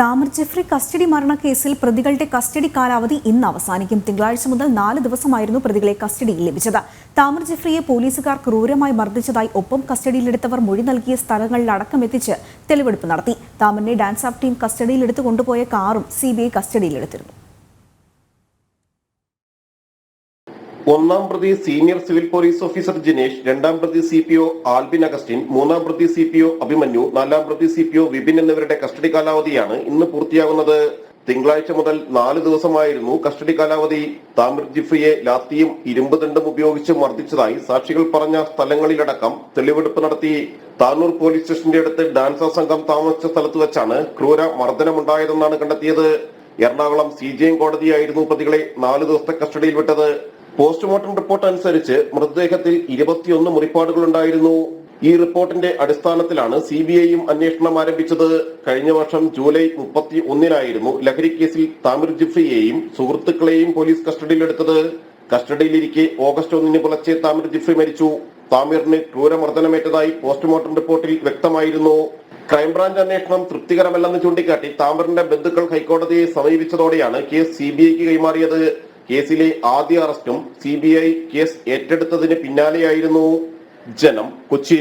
Tamar Jeffrey custody മരണ കേസിൽ പ്രതികളുടെ കസ്റ്റഡി കാലാവധി ഇന്ന് അവസാനിക്കും. തിങ്കളാഴ്ച മുതൽ നാല് ദിവസമായിരുന്നു പ്രതികളെ കസ്റ്റഡിയിൽ ലഭിച്ചത്. താമർ ജെഫ്രിയെ പോലീസുകാർ ക്രൂരമായി മർദ്ദിച്ചതായി ഒപ്പം കസ്റ്റഡിയിലെടുത്തവർ മൊഴി നൽകിയ സ്ഥലങ്ങളിൽ അടക്കം എത്തിച്ച് തെളിവെടുപ്പ് നടത്തി. താമറിനെ ഡാൻസ് ആഫ് ടീം കസ്റ്റഡിയിലെടുത്ത് കൊണ്ടുപോയ കാറും സി ബി ഐ കസ്റ്റഡിയിലെടുത്തിരുന്നു. ഒന്നാം പ്രതി senior civil police officer Jinesh രണ്ടാം പ്രതി C P O Albin Augustine മൂന്നാം പ്രതി സി പി ഒ അഭിമന്യു നാലാം പ്രതി സി പി ഒ വിപിൻ എന്നിവരുടെ കസ്റ്റഡി കാലാവധിയാണ് ഇന്ന് പൂർത്തിയാകുന്നത്. തിങ്കളാഴ്ച മുതൽ നാല് ദിവസമായിരുന്നു കസ്റ്റഡി കാലാവധി. താമിർ ജിഫയെ ലാത്തിയും ഇരുമ്പ് ദണ്ഡും ഉപയോഗിച്ച് മർദ്ദിച്ചതായി സാക്ഷികൾ പറഞ്ഞ സ്ഥലങ്ങളിലടക്കം തെളിവെടുപ്പ് നടത്തി. താനൂർ പോലീസ് സ്റ്റേഷന്റെ അടുത്ത് ഡാൻസർ സംഘം താമസിച്ച സ്ഥലത്ത് വെച്ചാണ് ക്രൂര മർദ്ദനമുണ്ടായതെന്നാണ് കണ്ടെത്തിയത്. എറണാകുളം സി ജി കോടതിയായിരുന്നു പ്രതികളെ നാല് ദിവസത്തെ കസ്റ്റഡിയിൽ വിട്ടത്. പോസ്റ്റ്മോർട്ടം റിപ്പോർട്ട് അനുസരിച്ച് മൃതദേഹത്തിൽ ഇരുപത്തിയൊന്ന് മുറിപ്പാടുകളുണ്ടായിരുന്നു. ഈ റിപ്പോർട്ടിന്റെ അടിസ്ഥാനത്തിലാണ് സി ബി ഐയും അന്വേഷണം ആരംഭിച്ചത്. കഴിഞ്ഞ വർഷം ജൂലൈ മുപ്പത്തി ഒന്നിനായിരുന്നു കേസിൽ താമിർ ജിഫ്രിയെയും സുഹൃത്തുക്കളെയും പോലീസ് കസ്റ്റഡിയിലെടുത്തത്. കസ്റ്റഡിയിലിരിക്കെ ഓഗസ്റ്റ് ഒന്നിന് പുലർച്ചെ താമിർ ജിഫ്രി മരിച്ചു. താമിറിന് ക്രൂരമർദ്ദനമേറ്റതായി പോസ്റ്റ്മോർട്ടം റിപ്പോർട്ടിൽ വ്യക്തമായിരുന്നു. ക്രൈംബ്രാഞ്ച് അന്വേഷണം തൃപ്തികരമല്ലെന്ന് ചൂണ്ടിക്കാട്ടി താമറിന്റെ ബന്ധുക്കൾ ഹൈക്കോടതിയെ സമീപിച്ചതോടെയാണ് കേസ് സി ബി ഐക്ക് കൈമാറിയത്. കേസിലെ ആദ്യ അറസ്റ്റും സി കേസ് ഏറ്റെടുത്തതിന് പിന്നാലെയായിരുന്നു ജനം കൊച്ചി.